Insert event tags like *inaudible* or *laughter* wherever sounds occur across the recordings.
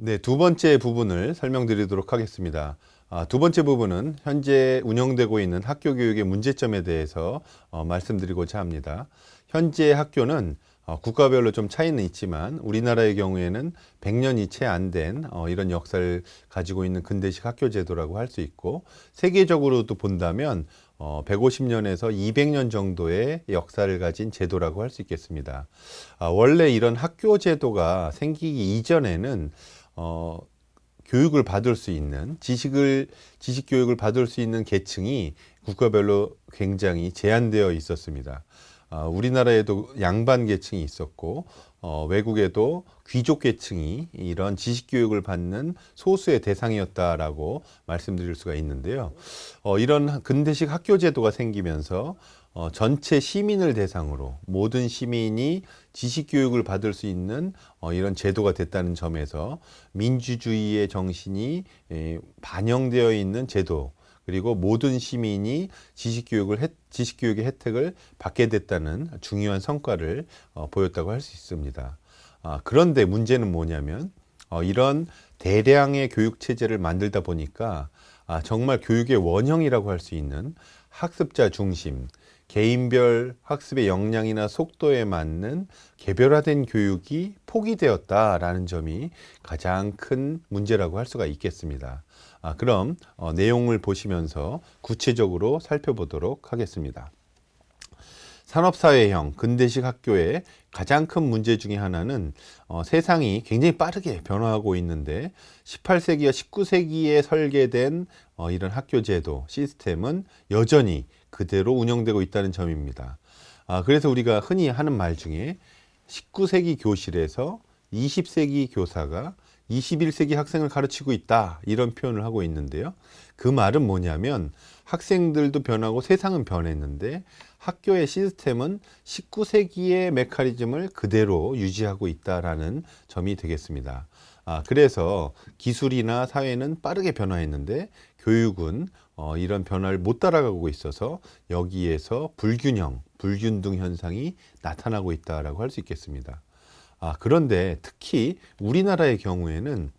네, 두 번째 부분을 설명드리도록 하겠습니다. 아, 두 번째 부분은 현재 운영되고 있는 학교 교육의 문제점에 대해서 어, 말씀드리고자 합니다. 현재 학교는 어, 국가별로 좀 차이는 있지만 우리나라의 경우에는 100년이 채 안 된 어, 이런 역사를 가지고 있는 근대식 학교 제도라고 할 수 있고 세계적으로도 본다면 어, 150년에서 200년 정도의 역사를 가진 제도라고 할 수 있겠습니다. 아, 원래 이런 학교 제도가 생기기 이전에는 어, 교육을 받을 수 있는 지식을 지식 교육을 받을 수 있는 계층이 국가별로 굉장히 제한되어 있었습니다. 아, 우리나라에도 양반 계층이 있었고 어, 외국에도 귀족 계층이 이런 지식 교육을 받는 소수의 대상이었다라고 말씀드릴 수가 있는데요. 어, 이런 근대식 학교 제도가 생기면서 어, 전체 시민을 대상으로 모든 시민이 지식 교육을 받을 수 있는 어, 이런 제도가 됐다는 점에서 민주주의의 정신이 에, 반영되어 있는 제도 그리고 모든 시민이 지식 교육을 혜, 지식 교육의 혜택을 받게 됐다는 중요한 성과를 어, 보였다고 할 수 있습니다. 아, 그런데 문제는 뭐냐면 어, 이런 대량의 교육 체제를 만들다 보니까 아, 정말 교육의 원형이라고 할 수 있는 학습자 중심, 개인별 학습의 역량이나 속도에 맞는 개별화된 교육이 포기되었다라는 점이 가장 큰 문제라고 할 수가 있겠습니다. 아, 그럼 어, 내용을 보시면서 구체적으로 살펴보도록 하겠습니다. 산업사회형 근대식 학교의 가장 큰 문제 중에 하나는 어, 세상이 굉장히 빠르게 변화하고 있는데 18세기와 19세기에 설계된 어, 이런 학교 제도 시스템은 여전히 그대로 운영되고 있다는 점입니다. 아, 그래서 우리가 흔히 하는 말 중에 19세기 교실에서 20세기 교사가 21세기 학생을 가르치고 있다 이런 표현을 하고 있는데요. 그 말은 뭐냐면 학생들도 변하고 세상은 변했는데 학교의 시스템은 19세기의 메커니즘을 그대로 유지하고 있다라는 점이 되겠습니다. 아, 그래서 기술이나 사회는 빠르게 변화했는데 교육은 어, 이런 변화를 못 따라가고 있어서 여기에서 불균형, 불균등 현상이 나타나고 있다라고 할 수 있겠습니다. 아, 그런데 특히 우리나라의 경우에는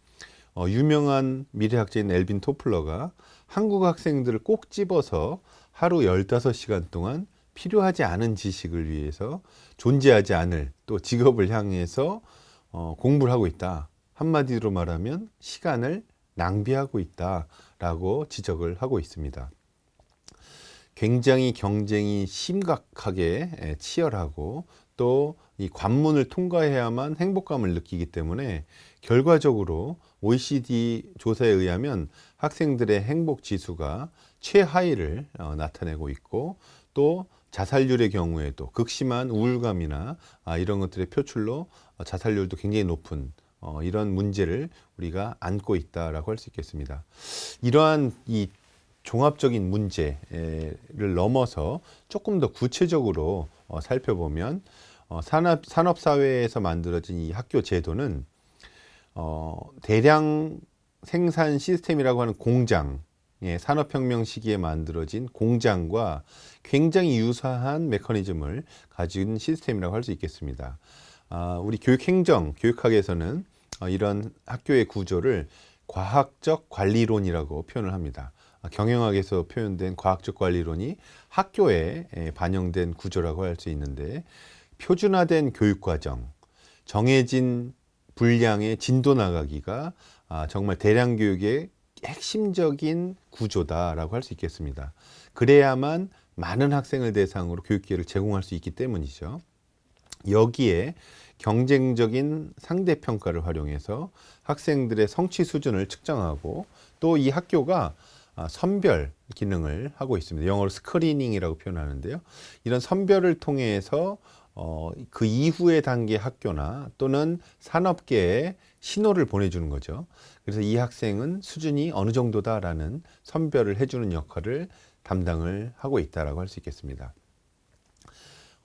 어, 유명한 미래학자인 엘빈 토플러가 한국 학생들을 꼭 집어서 하루 15시간 동안 필요하지 않은 지식을 위해서 존재하지 않을 또 직업을 향해서 어, 공부를 하고 있다. 한마디로 말하면 시간을 낭비하고 있다 라고 지적을 하고 있습니다. 굉장히 경쟁이 심각하게 에, 치열하고 또 이 관문을 통과해야만 행복감을 느끼기 때문에 결과적으로 OECD 조사에 의하면 학생들의 행복 지수가 최하위를 어, 나타내고 있고 또 자살률의 경우에도 극심한 우울감이나 아, 이런 것들의 표출로 어, 자살률도 굉장히 높은 어, 이런 문제를 우리가 안고 있다라고 할 수 있겠습니다. 이러한 이 종합적인 문제를 넘어서 조금 더 구체적으로 어, 살펴보면 어, 산업 산업 사회에서 만들어진 이 학교 제도는 어, 대량 생산 시스템이라고 하는 공장, 예, 산업혁명 시기에 만들어진 공장과 굉장히 유사한 메커니즘을 가진 시스템이라고 할 수 있겠습니다. 아, 우리 교육행정, 교육학에서는 어, 이런 학교의 구조를 과학적 관리론이라고 표현을 합니다. 아, 경영학에서 표현된 과학적 관리론이 학교에 에, 반영된 구조라고 할 수 있는데 표준화된 교육 과정, 정해진 분량의 진도 나가기가 아, 정말 대량 교육의 핵심적인 구조다라고 할 수 있겠습니다. 그래야만 많은 학생을 대상으로 교육 기회를 제공할 수 있기 때문이죠. 여기에 경쟁적인 상대 평가를 활용해서 학생들의 성취 수준을 측정하고 또 이 학교가 아, 선별 기능을 하고 있습니다. 영어로 스크리닝이라고 표현하는데요. 이런 선별을 통해서 어, 그 이후의 단계 학교나 또는 산업계에 신호를 보내주는 거죠. 그래서 이 학생은 수준이 어느 정도다라는 선별을 해주는 역할을 담당을 하고 있다라고 할 수 있겠습니다.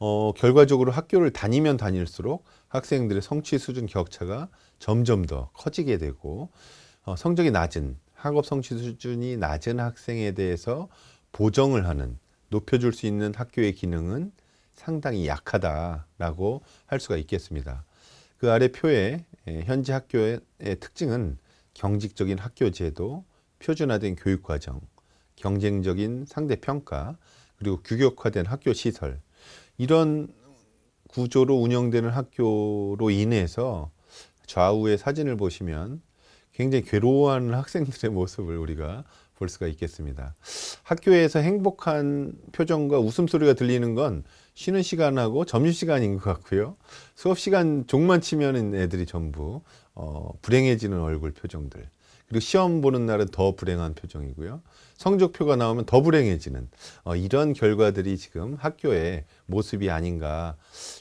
어, 결과적으로 학교를 다니면 다닐수록 학생들의 성취 수준 격차가 점점 더 커지게 되고 어, 성적이 낮은 학업 성취 수준이 낮은 학생에 대해서 보정을 하는 높여줄 수 있는 학교의 기능은 상당히 약하다라고 할 수가 있겠습니다. 그 아래 표에 에, 현재 학교의 특징은 경직적인 학교 제도, 표준화된 교육 과정, 경쟁적인 상대 평가, 그리고 규격화된 학교 시설 이런 구조로 운영되는 학교로 인해서 좌우의 사진을 보시면 굉장히 괴로워하는 학생들의 모습을 우리가 볼 수가 있겠습니다. 학교에서 행복한 표정과 웃음소리가 들리는 건 쉬는 시간하고 점심시간인 것 같고요. 수업 시간 종만 치면 애들이 전부 어, 불행해지는 얼굴 표정들. 그리고 시험 보는 날은 더 불행한 표정이고요. 성적표가 나오면 더 불행해지는 어, 이런 결과들이 지금 학교의 모습이 아닌가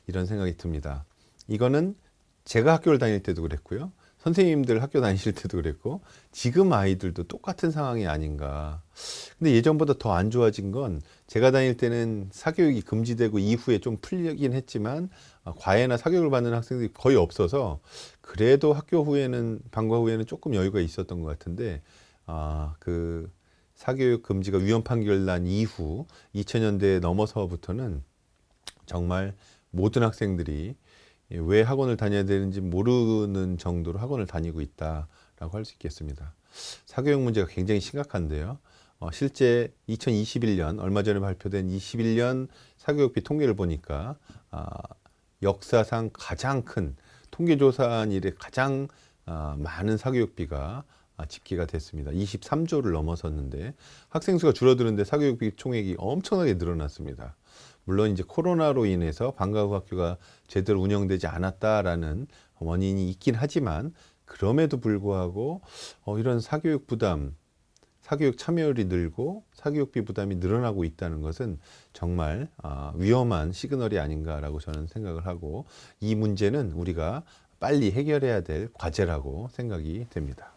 이런 생각이 듭니다. 이거는 제가 학교를 다닐 때도 그랬고요. 선생님들 학교 다니실 때도 그랬고 지금 아이들도 똑같은 상황이 아닌가. 근데 예전보다 더 안 좋아진 건 제가 다닐 때는 사교육이 금지되고 이후에 좀 풀리긴 했지만 어, 과외나 사교육을 받는 학생들이 거의 없어서 그래도 학교 후에는 방과 후에는 조금 여유가 있었던 것 같은데 아그 사교육 금지가 위헌 판결 난 이후 2000년대 넘어서부터는 정말 모든 학생들이 왜 학원을 다녀야 되는지 모르는 정도로 학원을 다니고 있다라고 할 수 있겠습니다. 사교육 문제가 굉장히 심각한데요. 어, 실제 2021년 얼마 전에 발표된 21년 사교육비 통계를 보니까 아, 역사상 가장 큰 통계조사한 이래 가장 아, 많은 사교육비가 아, 집계가 됐습니다. 23조를 넘어섰는데 학생 수가 줄어드는데 사교육비 총액이 엄청나게 늘어났습니다. 물론 이제 코로나로 인해서 방과 후 학교가 제대로 운영되지 않았다라는 원인이 있긴 하지만 그럼에도 불구하고 어, 이런 사교육 부담, 사교육 참여율이 늘고 사교육비 부담이 늘어나고 있다는 것은 정말 아, 위험한 시그널이 아닌가라고 저는 생각을 하고 이 문제는 우리가 빨리 해결해야 될 과제라고 생각이 됩니다.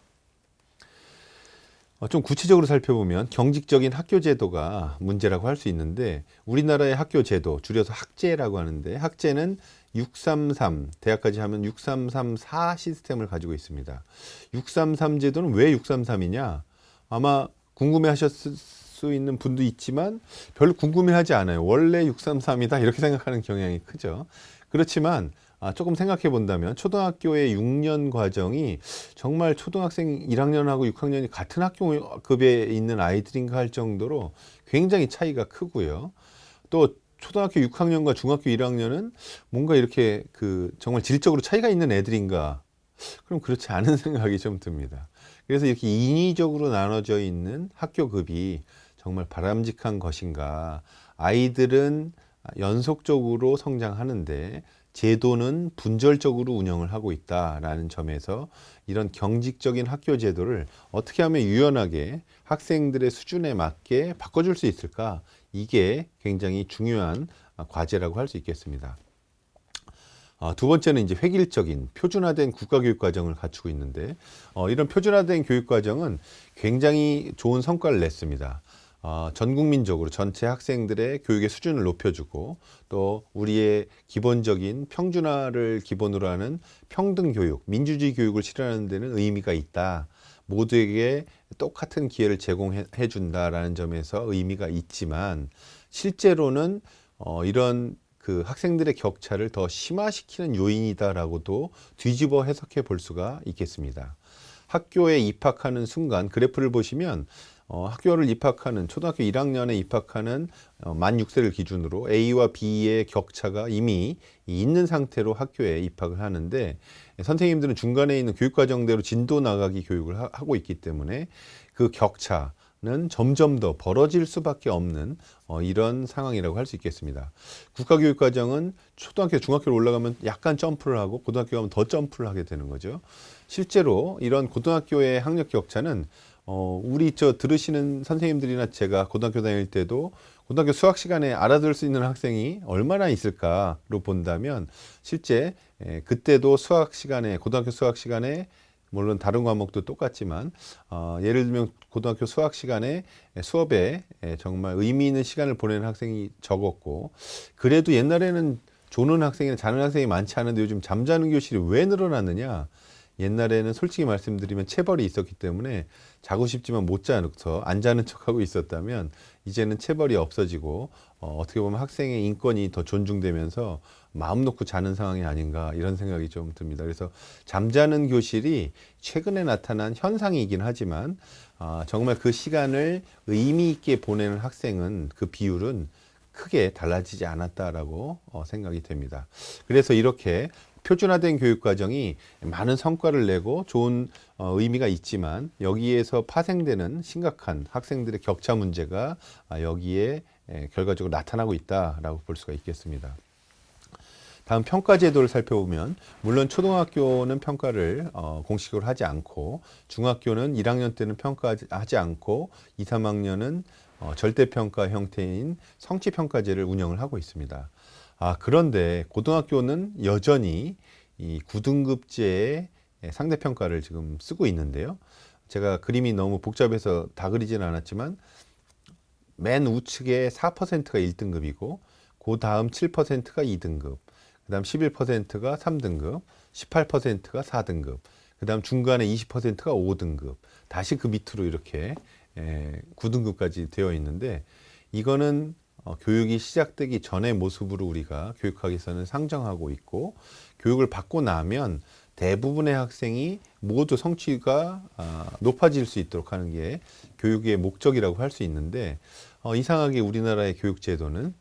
어, 좀 구체적으로 살펴보면 경직적인 학교 제도가 문제라고 할 수 있는데 우리나라의 학교 제도 줄여서 학제라고 하는데 학제는 633 대학까지 하면 6334 시스템을 가지고 있습니다. 633 제도는 왜 633이냐? 아마 궁금해 하셨을 수 있는 분도 있지만 별로 궁금해 하지 않아요. 원래 633이다 이렇게 생각하는 경향이 크죠. 그렇지만 아, 조금 생각해 본다면 초등학교의 6년 과정이 정말 초등학생 1학년하고 6학년이 같은 학교급에 있는 아이들인가 할 정도로 굉장히 차이가 크고요. 또 초등학교 6학년과 중학교 1학년은 뭔가 이렇게 그 정말 질적으로 차이가 있는 애들인가? 그럼 그렇지 않은 *laughs* 생각이 좀 듭니다. 그래서 이렇게 인위적으로 나눠져 있는 학교급이 정말 바람직한 것인가? 아이들은 연속적으로 성장하는데 제도는 분절적으로 운영을 하고 있다라는 점에서 이런 경직적인 학교 제도를 어떻게 하면 유연하게 학생들의 수준에 맞게 바꿔줄 수 있을까? 이게 굉장히 중요한 과제라고 할 수 있겠습니다. 어, 두 번째는 이제 획일적인 표준화된 국가교육 과정을 갖추고 있는데 어, 이런 표준화된 교육 과정은 굉장히 좋은 성과를 냈습니다. 어, 전 국민적으로 전체 학생들의 교육의 수준을 높여주고 또 우리의 기본적인 평준화를 기본으로 하는 평등 교육, 민주주의 교육을 실현하는 데는 의미가 있다. 모두에게 똑같은 기회를 제공해 준다라는 점에서 의미가 있지만 실제로는 어, 이런 그 학생들의 격차를 더 심화시키는 요인이다라고도 뒤집어 해석해 볼 수가 있겠습니다. 학교에 입학하는 순간 그래프를 보시면 어, 학교를 입학하는 초등학교 1학년에 입학하는 어, 만 6세를 기준으로 A와 B의 격차가 이미 있는 상태로 학교에 입학을 하는데 선생님들은 중간에 있는 교육과정대로 진도 나가기 교육을 하, 고 있기 때문에 그 격차 는 점점 더 벌어질 수밖에 없는 어, 이런 상황이라고 할 수 있겠습니다. 국가교육과정은 초등학교, 중학교로 올라가면 약간 점프를 하고 고등학교 가면 더 점프를 하게 되는 거죠. 실제로 이런 고등학교의 학력 격차는 어, 우리 저 들으시는 선생님들이나 제가 고등학교 다닐 때도 고등학교 수학 시간에 알아들을 수 있는 학생이 얼마나 있을까로 본다면 실제 에, 그때도 수학 시간에 고등학교 수학 시간에 물론 다른 과목도 똑같지만 어, 예를 들면 고등학교 수학 시간에 수업에 정말 의미 있는 시간을 보내는 학생이 적었고 그래도 옛날에는 조는 학생이나 자는 학생이 많지 않은데 요즘 잠자는 교실이 왜 늘어났느냐 옛날에는 솔직히 말씀드리면 체벌이 있었기 때문에 자고 싶지만 못 자서 안 자는 척하고 있었다면 이제는 체벌이 없어지고 어, 어떻게 보면 학생의 인권이 더 존중되면서 마음 놓고 자는 상황이 아닌가 이런 생각이 좀 듭니다. 그래서 잠자는 교실이 최근에 나타난 현상이긴 하지만 아, 정말 그 시간을 의미 있게 보내는 학생은 그 비율은 크게 달라지지 않았다라고 어, 생각이 됩니다. 그래서 이렇게 표준화된 교육 과정이 많은 성과를 내고 좋은 어, 의미가 있지만 여기에서 파생되는 심각한 학생들의 격차 문제가 아, 여기에 에, 결과적으로 나타나고 있다라고 볼 수가 있겠습니다. 다음 평가 제도를 살펴보면 물론 초등학교는 평가를 어, 공식으로 하지 않고 중학교는 1학년 때는 평가하지 않고 2, 3학년은 어, 절대평가 형태인 성취평가제를 운영을 하고 있습니다. 아, 그런데 고등학교는 여전히 이 9등급제의 상대평가를 지금 쓰고 있는데요. 제가 그림이 너무 복잡해서 다 그리지는 않았지만 맨 우측에 4%가 1등급이고 그 다음 7%가 2등급, 그 다음 11%가 3등급, 18%가 4등급, 그 다음 중간에 20%가 5등급, 다시 그 밑으로 이렇게 에, 9등급까지 되어 있는데 이거는 어, 교육이 시작되기 전의 모습으로 우리가 교육학에서는 상정하고 있고 교육을 받고 나면 대부분의 학생이 모두 성취가 아, 높아질 수 있도록 하는 게 교육의 목적이라고 할 수 있는데 어, 이상하게 우리나라의 교육 제도는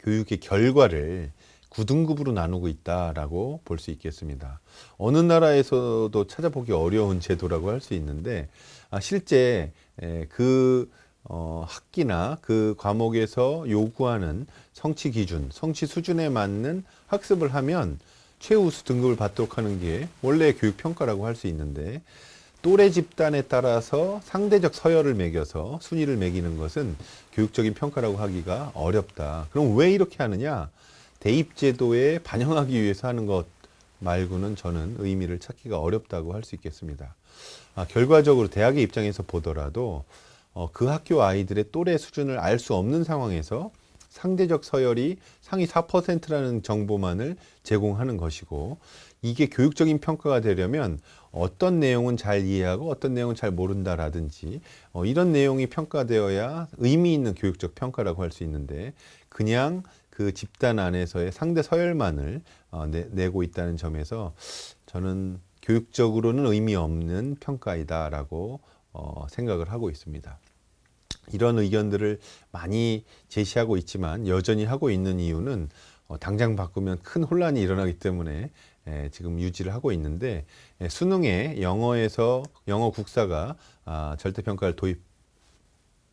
교육의 결과를 9등급으로 나누고 있다라고 볼 수 있겠습니다. 어느 나라에서도 찾아보기 어려운 제도라고 할 수 있는데 아, 실제 에, 그 어, 학기나 그 과목에서 요구하는 성취 기준, 성취 수준에 맞는 학습을 하면 최우수 등급을 받도록 하는 게 원래 교육 평가라고 할 수 있는데 또래 집단에 따라서 상대적 서열을 매겨서 순위를 매기는 것은 교육적인 평가라고 하기가 어렵다. 그럼 왜 이렇게 하느냐? 대입 제도에 반영하기 위해서 하는 것 말고는 저는 의미를 찾기가 어렵다고 할 수 있겠습니다. 아, 결과적으로 대학의 입장에서 보더라도 어, 그 학교 아이들의 또래 수준을 알 수 없는 상황에서 상대적 서열이 상위 4%라는 정보만을 제공하는 것이고 이게 교육적인 평가가 되려면 어떤 내용은 잘 이해하고 어떤 내용은 잘 모른다라든지 어, 이런 내용이 평가되어야 의미 있는 교육적 평가라고 할 수 있는데 그냥 그 집단 안에서의 상대 서열만을 어, 내, 내고 있다는 점에서 저는 교육적으로는 의미 없는 평가이다라고 어, 생각을 하고 있습니다. 이런 의견들을 많이 제시하고 있지만 여전히 하고 있는 이유는 어, 당장 바꾸면 큰 혼란이 일어나기 때문에 에, 지금 유지를 하고 있는데 에, 수능에 영어에서 영어 국사가 아, 절대평가를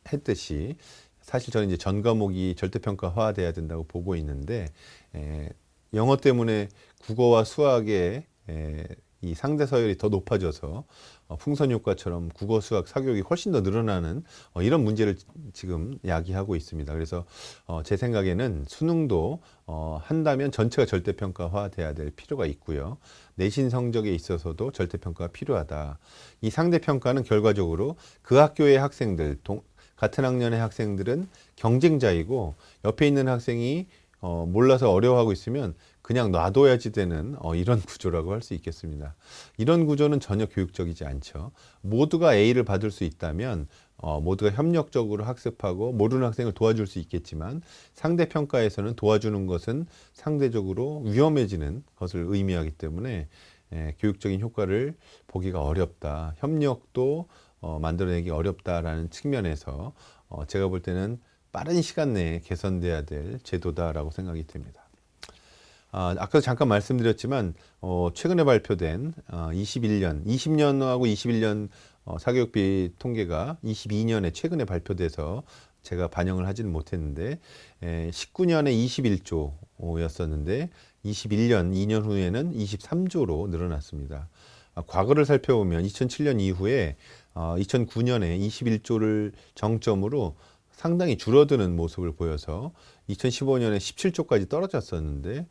도입했듯이 사실 저는 이제 전 과목이 절대평가화돼야 된다고 보고 있는데 에, 영어 때문에 국어와 수학에 에, 이 상대 서열이 더 높아져서 어, 풍선 효과처럼 국어 수학 사교육이 훨씬 더 늘어나는 어, 이런 문제를 지금 야기하고 있습니다. 그래서 어, 제 생각에는 수능도 어, 한다면 전체가 절대평가화 돼야 될 필요가 있고요. 내신 성적에 있어서도 절대평가가 필요하다. 이 상대평가는 결과적으로 그 학교의 학생들 동, 같은 학년의 학생들은 경쟁자이고 옆에 있는 학생이 어, 몰라서 어려워하고 있으면 그냥 놔둬야지 되는 어, 이런 *laughs* 구조라고 할 수 있겠습니다. 이런 구조는 전혀 교육적이지 않죠. 모두가 A를 받을 수 있다면 어, 모두가 협력적으로 학습하고 모르는 학생을 도와줄 수 있겠지만 상대 평가에서는 도와주는 것은 상대적으로 위험해지는 것을 의미하기 때문에 에, 교육적인 효과를 보기가 어렵다. 협력도 어, 만들어내기 어렵다라는 측면에서 어, 제가 볼 때는 빠른 시간 내에 개선돼야 될 제도다라고 생각이 됩니다. 아, 아까도 잠깐 말씀드렸지만 어, 최근에 발표된 어, 21년, 20년하고 21년 어, 사교육비 통계가 22년에 최근에 발표돼서 제가 반영을 하지는 못했는데 에, 19년에 21조였었는데 21년 2년 후에는 23조로 늘어났습니다. 아, 과거를 살펴보면 2007년 이후에 어, 2009년에 21조를 정점으로 상당히 줄어드는 모습을 보여서 2015년에 17조까지 떨어졌었는데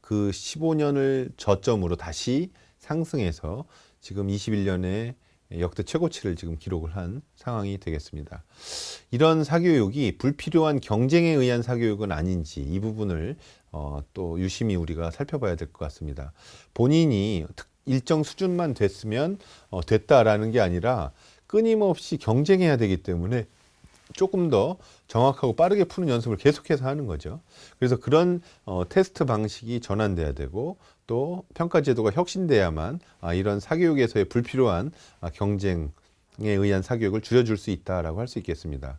그 15년을 저점으로 다시 상승해서 지금 21년에 역대 최고치를 지금 기록을 한 상황이 되겠습니다. 이런 사교육이 불필요한 경쟁에 의한 사교육은 아닌지 이 부분을 어, 또 유심히 우리가 살펴봐야 될 것 같습니다. 본인이 특, 일정 수준만 됐으면 어, 됐다라는 게 아니라 끊임없이 경쟁해야 되기 때문에 조금 더 정확하고 빠르게 푸는 연습을 계속해서 하는 거죠. 그래서 그런 어, 테스트 방식이 전환돼야 되고 또 평가 제도가 혁신돼야만 아, 이런 사교육에서의 불필요한 아, 경쟁에 의한 사교육을 줄여줄 수 있다라고 할 수 있겠습니다.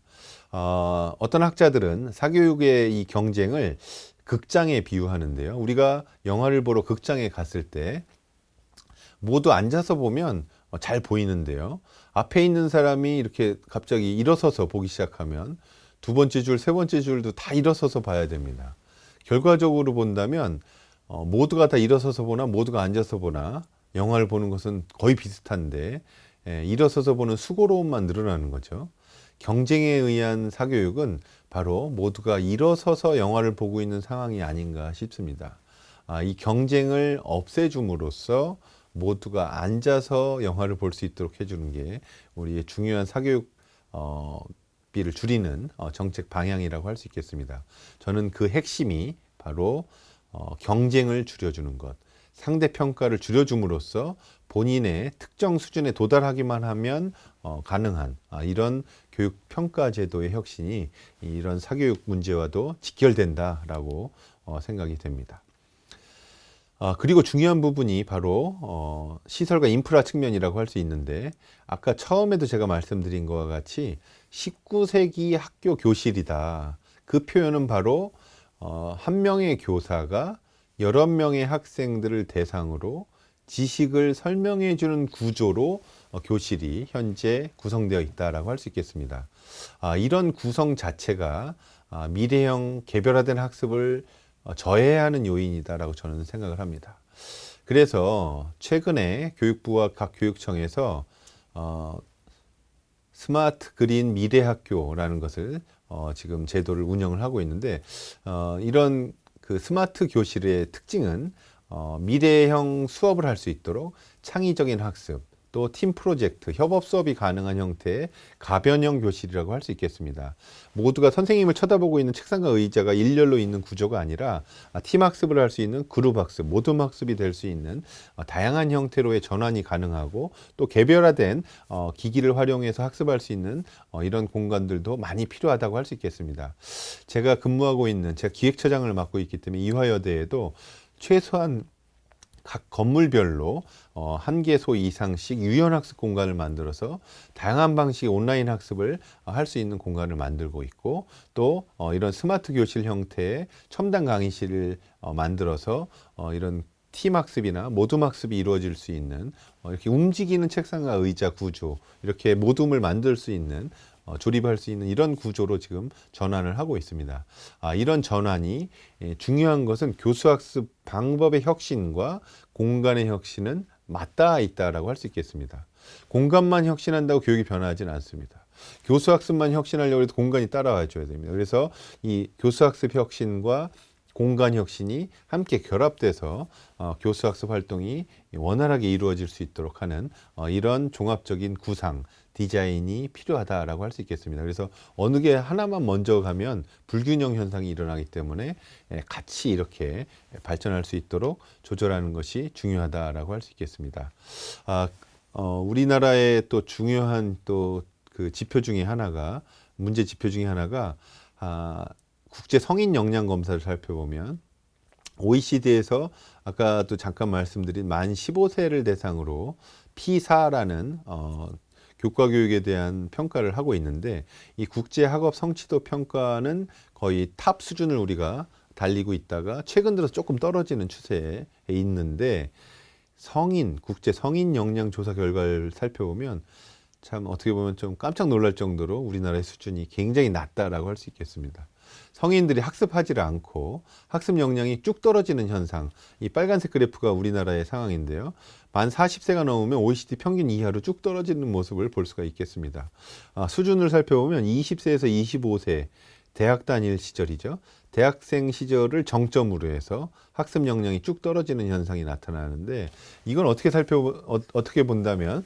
어, 어떤 학자들은 사교육의 이 경쟁을 극장에 비유하는데요. 우리가 영화를 보러 극장에 갔을 때 모두 앉아서 보면 어, 잘 보이는데요. 앞에 있는 사람이 이렇게 갑자기 일어서서 보기 시작하면 두 번째 줄, 세 번째 줄도 다 일어서서 봐야 됩니다. 결과적으로 본다면 어, 모두가 다 일어서서 보나 모두가 앉아서 보나 영화를 보는 것은 거의 비슷한데 예, 일어서서 보는 수고로움만 늘어나는 거죠. 경쟁에 의한 사교육은 바로 모두가 일어서서 영화를 보고 있는 상황이 아닌가 싶습니다. 아, 이 경쟁을 없애줌으로써 모두가 앉아서 영화를 볼 수 있도록 해주는 게 우리의 중요한 사교육 어, 비를 줄이는 어, 정책 방향이라고 할 수 있겠습니다. 저는 그 핵심이 바로 어, 경쟁을 줄여주는 것, 상대 평가를 줄여줌으로써 본인의 특정 수준에 도달하기만 하면 어, 가능한 아, 이런 교육 평가 제도의 혁신이 이런 사교육 문제와도 직결된다라고 어, 생각이 됩니다. 아, 그리고 중요한 부분이 바로 어, 시설과 인프라 측면이라고 할 수 있는데 아까 처음에도 제가 말씀드린 것과 같이 19세기 학교 교실이다. 그 표현은 바로 어, 한 명의 교사가 여러 명의 학생들을 대상으로 지식을 설명해 주는 구조로 어, 교실이 현재 구성되어 있다라고 할 수 있겠습니다. 아, 이런 구성 자체가 아, 미래형 개별화된 학습을 어, 저해야 하는 요인이다라고 저는 생각을 합니다. 그래서 최근에 교육부와 각 교육청에서 어, 스마트 그린 미래 학교라는 것을 어, 지금 제도를 운영을 하고 있는데 어, 이런 그 스마트 교실의 특징은 어, 미래형 수업을 할 수 있도록 창의적인 학습, 또 팀 프로젝트, 협업 수업이 가능한 형태의 가변형 교실이라고 할 수 있겠습니다. 모두가 선생님을 쳐다보고 있는 책상과 의자가 일렬로 있는 구조가 아니라 아, 팀 학습을 할 수 있는 그룹 학습, 모둠 학습이 될 수 있는 어, 다양한 형태로의 전환이 가능하고 또 개별화된 어, 기기를 활용해서 학습할 수 있는 어, 이런 공간들도 많이 필요하다고 할 수 있겠습니다. 제가 근무하고 있는 제가 기획처장을 맡고 있기 때문에 이화여대에도 최소한 각 건물별로 어, 한 개소 이상씩 유연 학습 공간을 만들어서 다양한 방식의 온라인 학습을 어, 할수 있는 공간을 만들고 있고 또 어, 이런 스마트 교실 형태의 첨단 강의실을 어, 만들어서 어, 이런 팀 학습이나 모둠 학습이 이루어질 수 있는 어, 이렇게 움직이는 책상과 의자 구조 이렇게 모둠을 만들 수 있는 어, 조립할 수 있는 이런 구조로 지금 전환을 하고 있습니다. 아, 이런 전환이 예, 중요한 것은 교수학습 방법의 혁신과 공간의 혁신은 맞닿아 있다라고 할 수 있겠습니다. 공간만 혁신한다고 교육이 변화하지는 않습니다. 교수학습만 혁신하려고 해도 공간이 따라와 줘야 됩니다. 그래서 이 교수학습 혁신과 공간 혁신이 함께 결합돼서 어, 교수 학습 활동이 원활하게 이루어질 수 있도록 하는 어, 이런 종합적인 구상, 디자인이 필요하다라고 할 수 있겠습니다. 그래서 어느 게 하나만 먼저 가면 불균형 현상이 일어나기 때문에 예, 같이 이렇게 발전할 수 있도록 조절하는 것이 중요하다라고 할 수 있겠습니다. 아, 어, 우리나라의 또 중요한 또 그 지표 중에 하나가 문제 지표 중에 하나가 아, 국제 성인 역량 검사를 살펴보면 OECD에서 아까도 잠깐 말씀드린 만 15세를 대상으로 P4라는 어, 교과 교육에 대한 평가를 하고 있는데 이 국제 학업 성취도 평가는 거의 탑 수준을 우리가 달리고 있다가 최근 들어서 조금 떨어지는 추세에 있는데 성인 국제 성인 역량 조사 결과를 살펴보면 참 어떻게 보면 좀 깜짝 놀랄 정도로 우리나라의 수준이 굉장히 낮다라고 할 수 있겠습니다. 성인들이 학습하지를 않고 학습 역량이 쭉 떨어지는 현상. 이 빨간색 그래프가 우리나라의 상황인데요. 만 40세가 넘으면 OECD 평균 이하로 쭉 떨어지는 모습을 볼 수가 있겠습니다. 아, 수준을 살펴보면 20세에서 25세 대학 다닐 시절이죠. 대학생 시절을 정점으로 해서 학습 역량이 쭉 떨어지는 현상이 나타나는데 이건 어떻게 살펴 어, 어떻게 본다면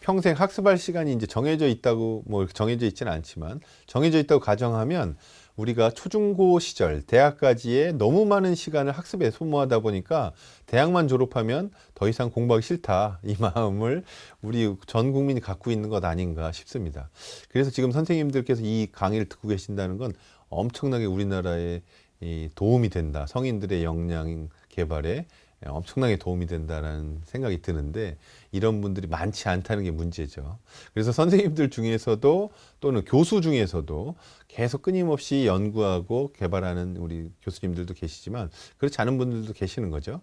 평생 학습할 시간이 이제 정해져 있다고 뭐 정해져 있지는 않지만 정해져 있다고 가정하면 우리가 초중고 시절, 대학까지의 너무 많은 시간을 학습에 소모하다 보니까 대학만 졸업하면 더 이상 공부하기 싫다. 이 *laughs* 마음을 우리 전 국민이 갖고 있는 것 아닌가 싶습니다. 그래서 지금 선생님들께서 이 강의를 듣고 계신다는 건 엄청나게 우리나라에 이 도움이 된다. 성인들의 역량 개발에 엄청나게 도움이 된다라는 생각이 드는데 이런 분들이 많지 않다는 게 문제죠. 그래서 선생님들 중에서도 또는 교수 중에서도 계속 끊임없이 연구하고 개발하는 우리 교수님들도 계시지만 그렇지 않은 분들도 계시는 거죠.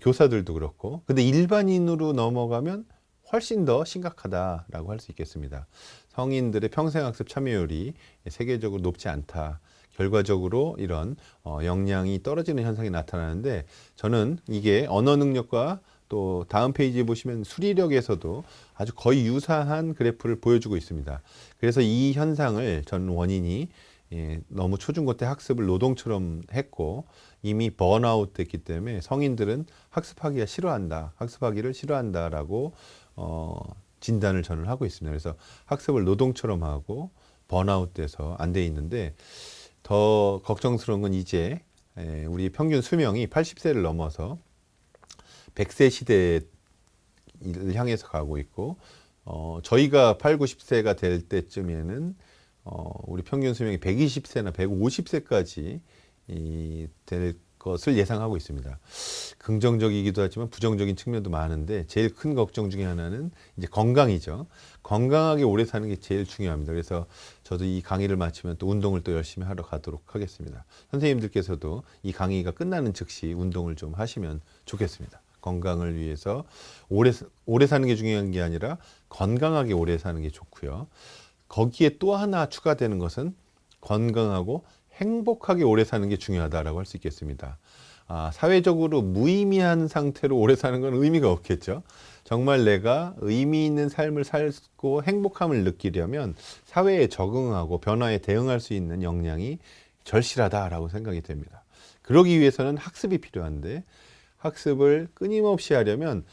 교사들도 그렇고. 근데 일반인으로 넘어가면 훨씬 더 심각하다라고 할 수 있겠습니다. 성인들의 평생학습 참여율이 세계적으로 높지 않다. 결과적으로 이런 어, 역량이 떨어지는 현상이 나타나는데 저는 이게 언어 능력과 또 다음 페이지에 보시면 수리력에서도 아주 거의 유사한 그래프를 보여주고 있습니다. 그래서 이 현상을 저는 원인이 예, 너무 초중고 때 학습을 노동처럼 했고 이미 번아웃 됐기 때문에 성인들은 학습하기가 싫어한다. 학습하기를 싫어한다라고 어, 진단을 저는 하고 있습니다. 그래서 학습을 노동처럼 하고 번아웃 돼서 안 돼 있는데 더 걱정스러운 건 이제 에, 우리 평균 수명이 80세를 넘어서 100세 시대를 향해서 가고 있고 어, 저희가 8, 90세가 될 때쯤에는 어, 우리 평균 수명이 120세나 150세까지 이, 될 것을 예상하고 있습니다. 긍정적이기도 하지만 부정적인 측면도 많은데 제일 큰 걱정 중에 하나는 이제 건강이죠. 건강하게 오래 사는 게 제일 중요합니다. 그래서 저도 이 강의를 마치면 또 운동을 또 열심히 하러 가도록 하겠습니다. 선생님들께서도 이 강의가 끝나는 즉시 운동을 좀 하시면 좋겠습니다. 건강을 위해서 오래 오래 사는 게 중요한 게 아니라 건강하게 오래 사는 게 좋고요. 거기에 또 하나 추가되는 것은 건강하고 행복하게 오래 사는 게 중요하다라고 할 수 있겠습니다. 아, 사회적으로 무의미한 상태로 오래 사는 건 의미가 없겠죠. 정말 내가 의미 있는 삶을 살고 행복함을 느끼려면 사회에 적응하고 변화에 대응할 수 있는 역량이 절실하다라고 생각이 됩니다. 그러기 위해서는 학습이 필요한데 학습을 끊임없이 하려면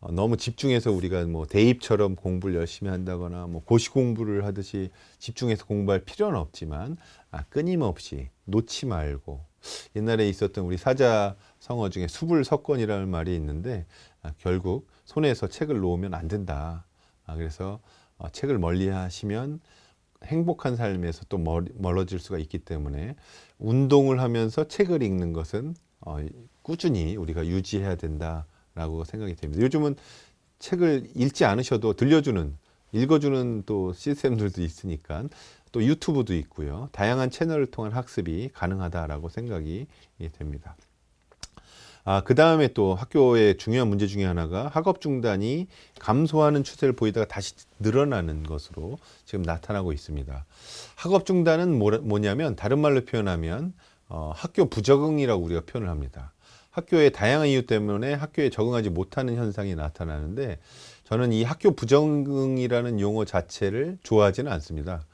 어, 너무 집중해서 우리가 뭐 대입처럼 공부를 열심히 한다거나 뭐 고시 공부를 하듯이 집중해서 공부할 필요는 없지만 아, 끊임없이 놓지 말고 옛날에 있었던 우리 사자 성어 중에 수불석권이라는 말이 있는데 아, 결국 손에서 책을 놓으면 안 된다. 아, 그래서 어, 책을 멀리 하시면 행복한 삶에서 또 멀, 멀어질 수가 있기 때문에 운동을 하면서 책을 읽는 것은 어, 꾸준히 우리가 유지해야 된다라고 생각이 됩니다. 요즘은 책을 읽지 않으셔도 들려주는 읽어주는 또 시스템들도 있으니까 또 유튜브도 있고요. 다양한 채널을 통한 학습이 가능하다라고 생각이 됩니다. 아, 그 다음에 또 학교의 중요한 문제 중에 하나가 학업 중단이 감소하는 추세를 보이다가 다시 늘어나는 것으로 지금 나타나고 있습니다. 학업 중단은 뭐냐면 다른 말로 표현하면 어, 학교 부적응이라고 우리가 표현을 합니다. 학교의 다양한 이유 때문에 학교에 적응하지 못하는 현상이 나타나는데 저는 이 학교 부적응이라는 용어 자체를 좋아하지는 않습니다.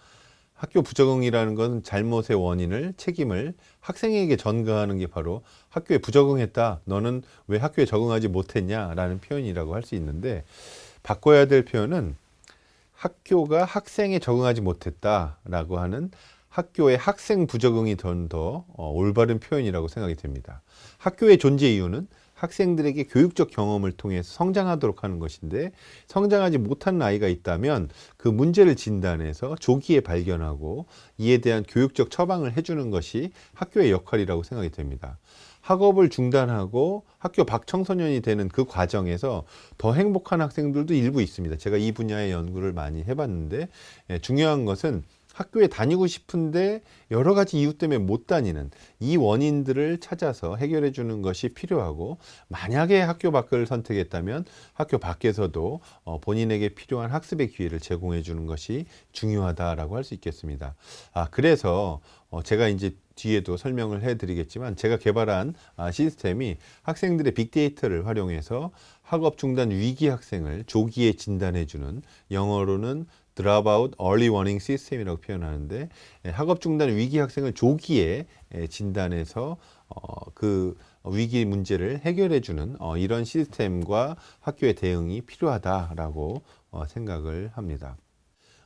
학교 부적응이라는 것은 잘못의 원인을 책임을 학생에게 전가하는 게 바로 학교에 부적응했다. 너는 왜 학교에 적응하지 못했냐라는 표현이라고 할 수 있는데 바꿔야 될 표현은 학교가 학생에 적응하지 못했다라고 하는 학교의 학생 부적응이 더 어, 올바른 표현이라고 생각이 됩니다. 학교의 존재 이유는 학생들에게 교육적 경험을 통해서 성장하도록 하는 것인데 성장하지 못한 아이가 있다면 그 문제를 진단해서 조기에 발견하고 이에 대한 교육적 처방을 해주는 것이 학교의 역할이라고 생각이 됩니다. 학업을 중단하고 학교 밖 청소년이 되는 그 과정에서 더 행복한 학생들도 일부 있습니다. 제가 이 분야의 연구를 많이 해봤는데 예, 중요한 것은 학교에 다니고 싶은데 여러 가지 이유 때문에 못 다니는 이 원인들을 찾아서 해결해 주는 것이 필요하고 만약에 학교 밖을 선택했다면 학교 밖에서도 어, 본인에게 필요한 학습의 기회를 제공해 주는 것이 중요하다라고 할 수 있겠습니다. 아, 그래서 어, 제가 이제 뒤에도 설명을 해 드리겠지만 제가 개발한 아, 시스템이 학생들의 빅데이터를 활용해서 학업 중단 위기 학생을 조기에 진단해 주는 영어로는 dropout early warning system이라고 표현하는데 예, 학업 중단 위기 학생을 조기에 예, 진단해서 어, 그 위기 문제를 해결해 주는 어, 이런 시스템과 학교의 대응이 필요하다라고 어, 생각을 합니다.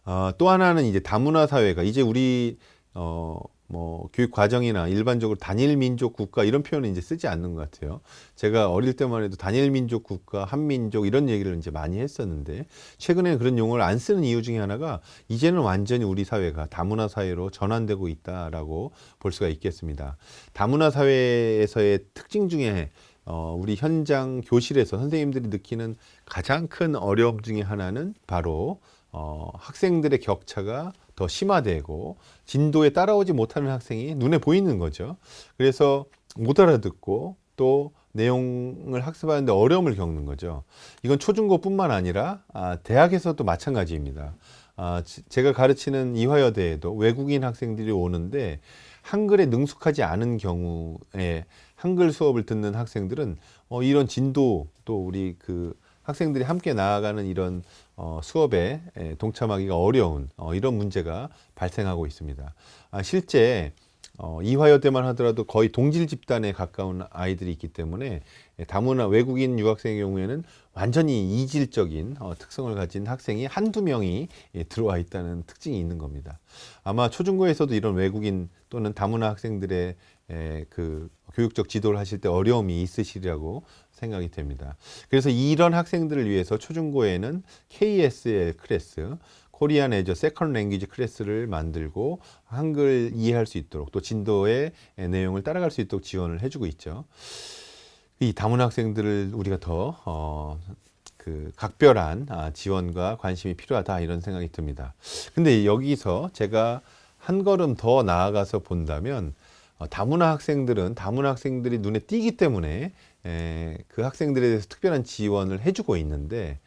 어, 또 하나는 이제 다문화 사회가 이제 우리 어, 뭐 교육 과정이나 일반적으로 단일 민족 국가 이런 표현을 이제 쓰지 않는 것 같아요. 제가 어릴 때만 해도 단일 민족 국가, 한민족 이런 얘기를 이제 많이 했었는데 최근에 그런 용어를 안 쓰는 이유 중에 하나가 이제는 완전히 우리 사회가 다문화 사회로 전환되고 있다라고 볼 수가 있겠습니다. 다문화 사회에서의 특징 중에 어, 우리 현장 교실에서 선생님들이 느끼는 가장 큰 어려움 중에 하나는 바로 어, 학생들의 격차가 더 심화되고 진도에 따라오지 못하는 학생이 눈에 보이는 거죠. 그래서 못 알아듣고 또 내용을 학습하는데 어려움을 겪는 거죠. 이건 초중고뿐만 아니라 아, 대학에서도 마찬가지입니다. 아, 지- 제가 가르치는 이화여대에도 외국인 학생들이 오는데 한글에 능숙하지 않은 경우에 한글 수업을 듣는 학생들은 어, 이런 진도 또 우리 그 학생들이 함께 나아가는 이런 어, 수업에 에, 동참하기가 어려운 어, 이런 문제가 발생하고 있습니다. 아, 실제 어, 이화여대만 하더라도 거의 동질 집단에 가까운 아이들이 있기 때문에 예, 다문화 외국인 유학생의 경우에는 완전히 이질적인 어, 특성을 가진 학생이 한두 명이 예, 들어와 있다는 특징이 있는 겁니다. 아마 초중고에서도 이런 외국인 또는 다문화 학생들의 에, 그 교육적 지도를 하실 때 어려움이 있으시리라고 생각이 됩니다. 그래서 이런 학생들을 위해서 초중고에는 KSL 클래스, 코리안 에저 세컨 랭귀지 클래스를 만들고 한글 이해할 수 있도록 또 진도의 내용을 따라갈 수 있도록 지원을 해주고 있죠. 이 다문화 학생들을 우리가 더 어, 그 각별한 아, 지원과 관심이 필요하다 이런 생각이 듭니다. 근데 여기서 제가 한 걸음 더 나아가서 본다면 어, 다문화 학생들은 다문화 학생들이 눈에 띄기 때문에 에, 그 학생들에 대해서 특별한 지원을 해주고 있는데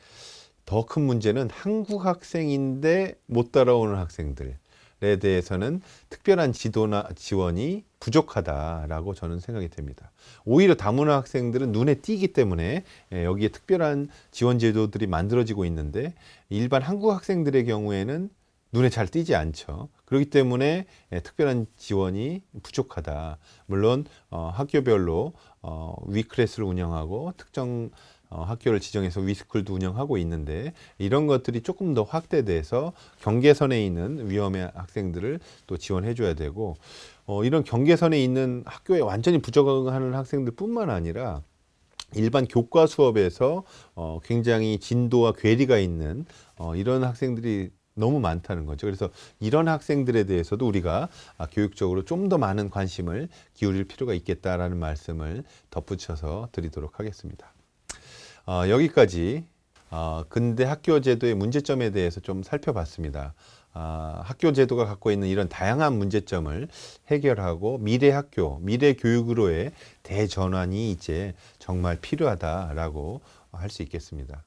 더 큰 문제는 한국 학생인데 못 따라오는 학생들에 대해서는 특별한 지도나 지원이 부족하다라고 저는 생각이 됩니다. 오히려 다문화 학생들은 눈에 띄기 때문에 에, 여기에 특별한 지원 제도들이 만들어지고 있는데 일반 한국 학생들의 경우에는 눈에 잘 띄지 않죠. 그렇기 때문에 예, 특별한 지원이 부족하다. 물론 어, 학교별로 어, 위클래스를 운영하고 특정 어, 학교를 지정해서 위스쿨도 운영하고 있는데 이런 것들이 조금 더 확대돼서 경계선에 있는 위험의 학생들을 또 지원해 줘야 되고 어, 이런 경계선에 있는 학교에 완전히 부적응하는 학생들뿐만 아니라 일반 교과 수업에서 어, 굉장히 진도와 괴리가 있는 어, 이런 학생들이 너무 많다는 거죠. 그래서 이런 학생들에 대해서도 우리가 아, 교육적으로 좀 더 많은 관심을 기울일 필요가 있겠다라는 말씀을 덧붙여서 드리도록 하겠습니다. 어, 여기까지 어, 근대 학교 제도의 문제점에 대해서 좀 살펴봤습니다. 아, 학교 제도가 갖고 있는 이런 다양한 문제점을 해결하고 미래 학교, 미래 교육으로의 대전환이 이제 정말 필요하다라고 할 수 있겠습니다.